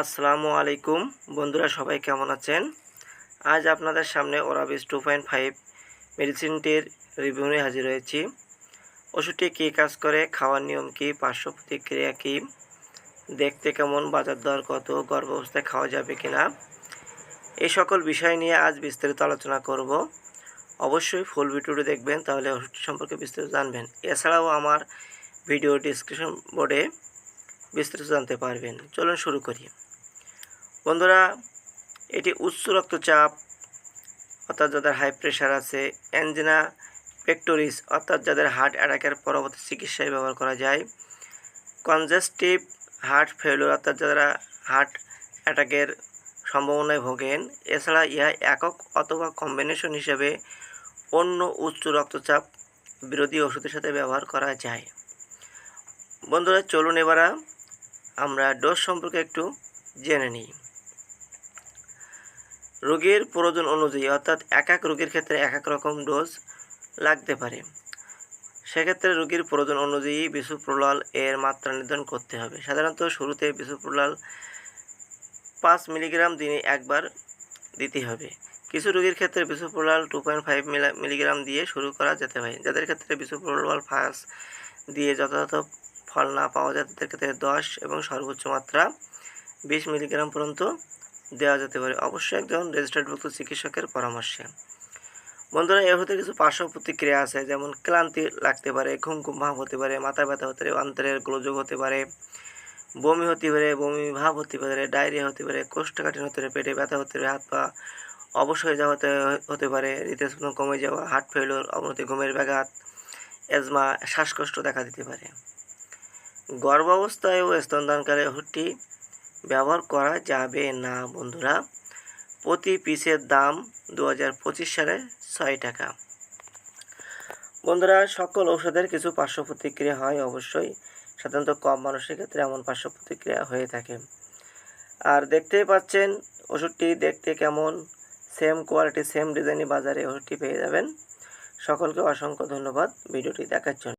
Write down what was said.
আসসালামু আলাইকুম। বন্ধুরা, সবাই কেমন আছেন? আজ আপনাদের সামনে ওরাবিস টু পয়েন্ট ফাইভ মেডিসিনটির রিভিউ নিয়ে হাজির হয়েছি। ওষুধটি কী কাজ করে, খাওয়ার নিয়ম কী, পার্শ্ব প্রতিক্রিয়া কী, দেখতে কেমন, বাজার দর কত গর্ভ অবস্থায় খাওয়া যাবে কি না এই সকল বিষয় নিয়ে আজ বিস্তারিত আলোচনা করব। অবশ্যই ফুল ভিডিওটি দেখবেন, তাহলে ওষুধটি সম্পর্কে বিস্তারিত জানবেন। এছাড়াও আমার ভিডিও ডিসক্রিপশন বোর্ডে বিস্তারিত জানতে পারবেন। চলুন শুরু করি। বন্ধুরা, এটি উচ্চ রক্তচাপ, অর্থাৎ যাদের হাই প্রেশার আছে অ্যাঞ্জিনা পেক্টোরিস অর্থাৎ যাদের হার্ট অ্যাটাকের পরবর্তী চিকিৎসায় ব্যবহার করা যায়। কনজেস্টিভ হার্ট ফেলিওর অর্থাৎ যারা হার্ট অ্যাটাকের সম্ভাবনায় ভোগেন, এছাড়া ইহা একক অথবা কম্বিনেশন হিসেবে অন্য উচ্চ রক্তচাপ বিরোধী ওষুধের সাথে ব্যবহার করা যায়। বন্ধুরা, চলুন এবার আমরা ডোজ সম্পর্কে একটু জেনে নিই। রোগীর প্রয়োজন অনুযায়ী, অর্থাৎ এক এক রোগীর ক্ষেত্রে এক এক রকম ডোজ লাগতে পারে। সেক্ষেত্রে রোগীর প্রয়োজন অনুযায়ী বিসুপ্রলাল এর মাত্রা নির্ধারণ করতে হবে। সাধারণত শুরুতে বিসুপ্রলাল পাঁচ মিলিগ্রাম দিনে একবার দিতে হবে। কিছু রোগীর ক্ষেত্রে bisoprolol two point five milligram দিয়ে শুরু করা যেতে পারে। যাদের ক্ষেত্রে বিসুপ্রলাল ফার্স্ট দিয়ে যথাযথ ফল না পাওয়া যায়, তাদের ক্ষেত্রে দশ এবং সর্বোচ্চ মাত্রা বিশ মিলিগ্রাম পর্যন্ত দেওয়া যেতে পারে। অবশ্যই একজন রেজিস্টার্ডভুক্ত চিকিৎসকের পরামর্শে। বন্ধুরা, এর হতে কিছু পার্শ্ব প্রতিক্রিয়া আছে, যেমন ক্লান্তি লাগতে পারে ঘুম ঘুম ভাব হতে পারে, মাথা ব্যথা হতে পারে, অন্তরের গোলযোগ হতে পারে, বমি হতে পারে, বমি ভাব হতে পারে, ডায়রিয়া হতে পারে, কোষ্ঠকাঠিন্য হতে পারে, পেটে ব্যথা হতে পারে, হাত পা অবশ হয়ে যাওয়া হতে পারে, হৃদস্পন্দন কমে যাওয়া হার্ট ফেলোর অবনতি, ঘুমের ব্যাঘাত এজমা শ্বাসকষ্ট দেখা দিতে পারে। গর্ভাবস্থায় ও স্তনদানকালে ওষুধটি ব্যবহার করা যাবে না, বন্ধুরা। প্রতি পিসের দাম দু হাজার পঁচিশ সালে ছয় টাকা। বন্ধুরা, সকল ঔষধের কিছু পার্শ্ব প্রতিক্রিয়া হয় অবশ্যই। সাধারণত কম মানুষের ক্ষেত্রে এমন পার্শ্ব প্রতিক্রিয়া হয়ে থাকে। আর দেখতেই পাচ্ছেন, ওষুধটি দেখতে কেমন। সেম কোয়ালিটি, সেম ডিজাইনই বাজারে ওষুধটি পেয়ে যাবেন। সকলকে অসংখ্য ধন্যবাদ ভিডিওটি দেখার জন্য।